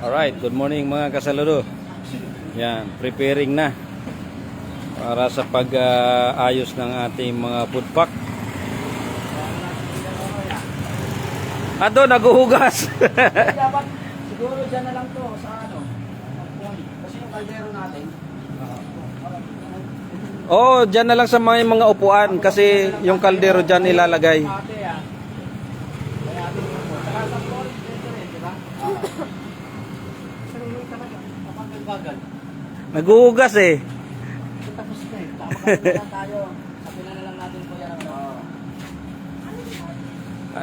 Alright, good morning mga kasaludo. Yan, preparing na para sa pag-ayos ng ating mga food pack. Ado, naguhugas. Dapat siguro dyan na lang to sa ano. Kasi yung kaldero natin. oh, dyan na lang sa mga, mga upuan kasi yung kaldero dyan ilalagay. Ate ah. Kaya. Saka sa flooring dito rin, di ba? Nagbagal. Naguhugas eh. Tapos na eh. Tayo. Sabi na lang natin po yan. Oo.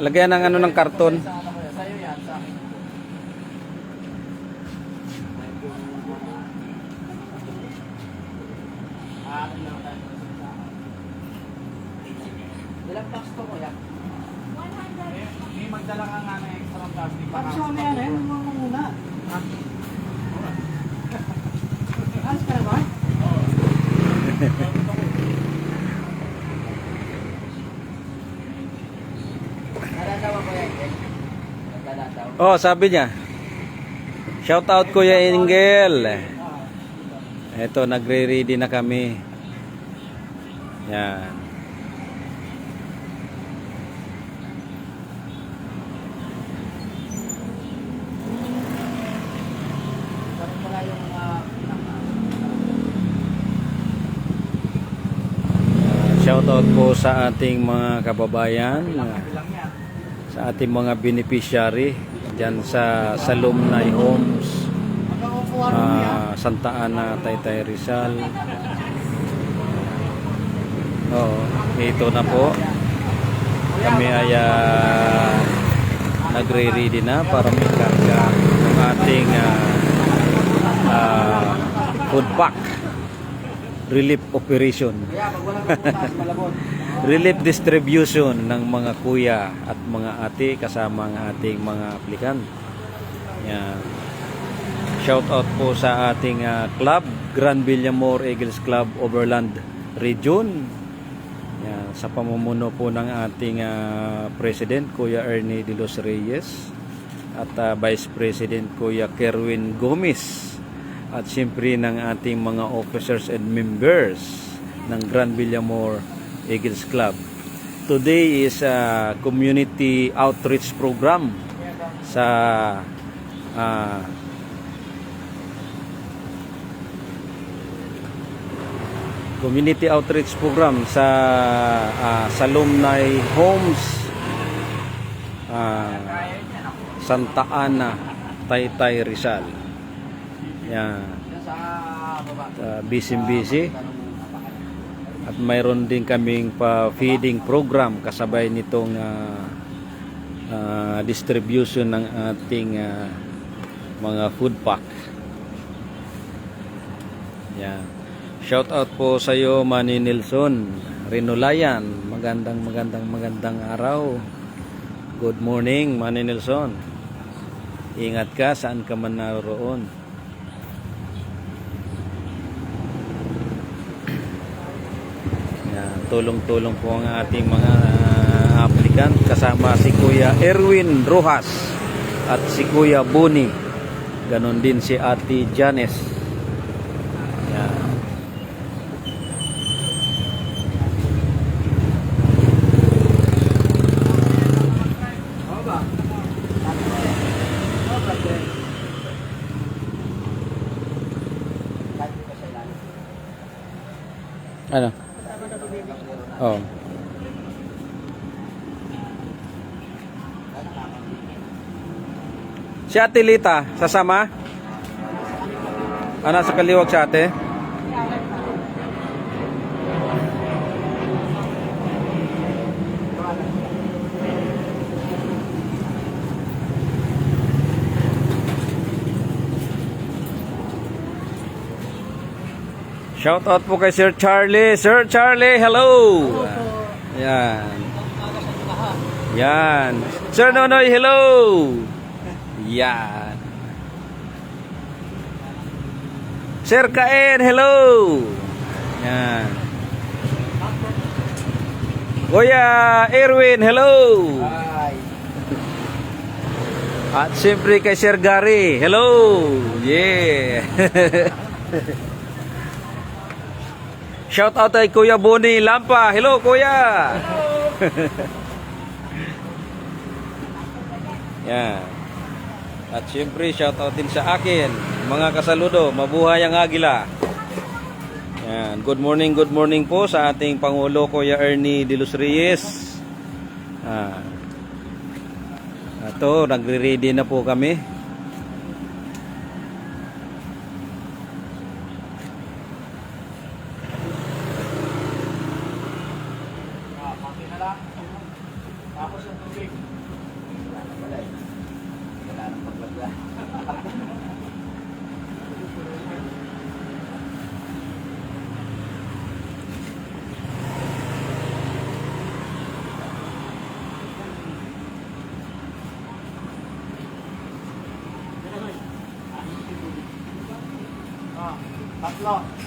Lagyan ng ano ng karton. Ano. Sa'yo yan. Sa akin. Ilang box to kuya? May, may magdala ka nga ng extra plastic. Paano ano yan eh? Ano mo muna? Alas ka na ba? Nadadawa ko yan eh. Nadadawa. Oh, sabi niya. Shout out Kuya Engel. Ito, nagre-ready na kami. Yan. Parang wala yung ah, pinaka. Shout out po sa ating mga kababayan, sa ating mga beneficiary diyan sa Salumnay Homes, ah, Santa Ana, Taytay Rizal. Oo, ito na po. Kami ay ah, nagre-ready na para may karga ng ating ah, ah, food pack relief operation. Relief distribution ng mga kuya at mga ate kasama ang ating mga aplikant. Yan. Shout out po sa ating ah, club, Grand Villamor Eagles Club Overland Region. Yan, sa pamumuno po ng ating ah, President Kuya Ernie De Los Reyes at ah, Vice President Kuya Kerwin Gomez at siyempre ng ating mga officers and members ng Grand Villamor Eagles Club. Today is a community outreach program sa ah, community outreach program sa ah, Salumnay Homes ah, Santa Ana Taytay Rizal yan. Uh, busy busy at mayroon din kaming pa feeding program kasabay nitong ah, ah, distribution ng ating ah, mga food pack. Yan. Shout out po sa iyo Manny Nelson Rinulayan. Magandang magandang magandang araw. Good morning Manny Nelson. Ingat ka saan ka man naroon Yan, tulong-tulong po ang ating mga uh, applicant kasama si Kuya Erwin Rojas at si Kuya Buni. Ganon din si Ate Janes. Yan. Oo Oh. Si Ate Lita, sasama? Ano sa kaliwag sa ate? Shout out po kay Sir Charlie. Sir Charlie, hello. Yan. Yan. Sir Nonoy, hello. Yan. Sir Kaen, hello. Yan. Kuya Erwin, hello. Ay. At siyempre kay Sir Gary. Hello! Yeah! Shout out kay Kuya Boni Lampa. Hello, Kuya! Yan. At siyempre, shout out din sa akin. Mga kasaludo, mabuhay ang agila. Yan. Good morning, good morning po sa ating Pangulo, Kuya Ernie De Los Reyes. Ah. Ito, nagre-ready na po kami. Ah, pati na lang. Tapos yung tubig. Wala eh. Wala nang paglagla. Ah, tatlo. Siguro dito na lang paano magkanya tayo ng pagkakas.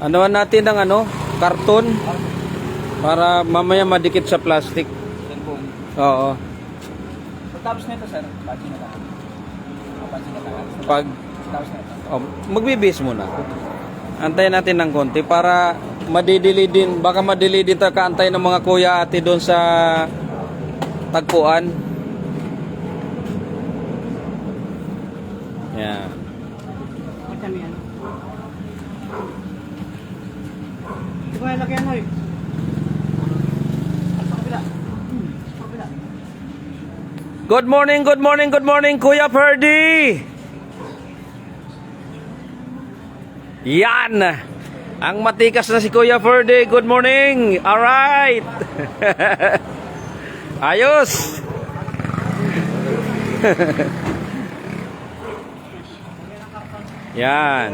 Anoan natin ng ano, karton para mamaya madikit sa plastic. Oo. Pagtapos nito, sir, pansin na lang. Pansin na lang. Pag oh, magbibis muna. Antayin natin ng konti para madidili din, baka madili din tayo kaantay ng mga kuya ate doon sa tagpuan. Yan. Hindi ko yan lagyan mo eh. Hmm. Good morning, good morning, good morning, Kuya Ferdy! Yan! Ang matikas na si Kuya Ferdy. Good morning! Alright! Ayos! Yan.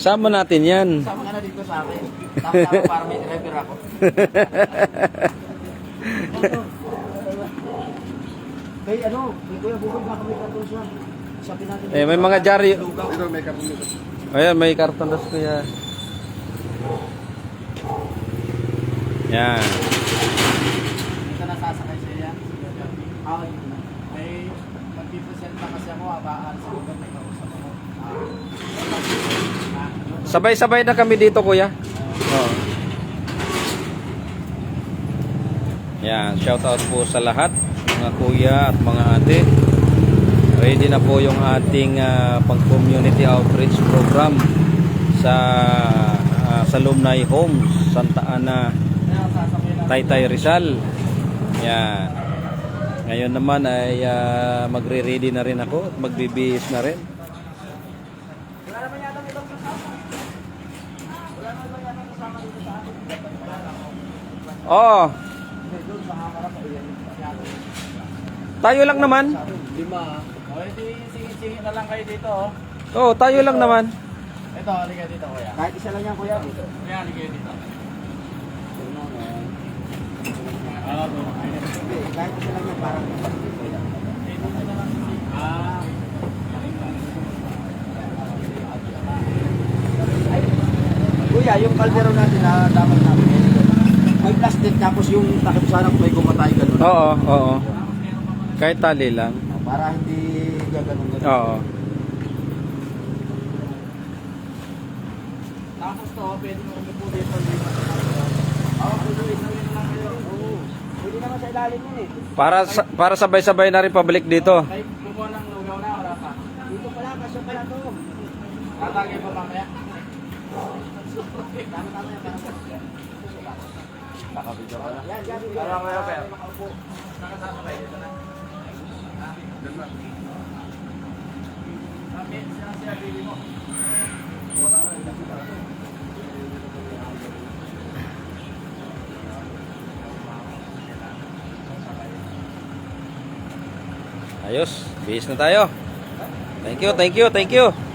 Sama natin yan. Sama ka na dito sa akin. Tapos ako para may driver ako. Kay ano, kay Kuya Bukod na kami karton siya. Eh, may mga jari. Ito may karton dito. Ayan, may karton dos kuya. Yan. Dito na sasakay siya yan. Ah, dito na. May magpipresent na kasi ako, abaan sa lugar may kausap ako. Ah? Sabay-sabay na kami dito, kuya. Oo. Yan, shout out po sa lahat, mga kuya at mga ate. Ready na po yung ating ah, pang-community outreach program sa uh, Salumnay Homes, Santa Ana. Taytay Rizal. Yan. Ngayon naman ay ah, magre-ready na rin ako at magbibihis na rin. Sa. Oh, sa tayo lang naman. Lima. O, edi, singit-singit na lang kayo dito, oh. Oh, tayo lang naman. Ito, halika dito, kuya. Kahit isa lang yan, kuya. Kuya, halika dito. Ah, Hindi, kahit isa lang yan, parang kuya. Ah. Kuya, yung kaldero natin na dapat namin may plastic tapos yung takip sana kung may gumatay ganun. Oo, oo. Kahit tali lang. Para hindi gaganon ganun. Oo. Tapos to, pwede mo umupo dito. Oo, pwede isa lang kayo. Oo. Pwede naman sa ilalim yun eh. Para sa- para sabay-sabay na rin pabalik dito. Kahit kumuha ng lugaw na, wala pa. Dito pala, kasya pala to. Tatagay pa mamaya. Nakabidyo ka lang. Yan, yan. Parang kaya pa. Makaupo. Nakasasabay dito na. Kami, siya siya bili mo. Wala na, Ayos, bihis na tayo. Thank you, thank you, thank you.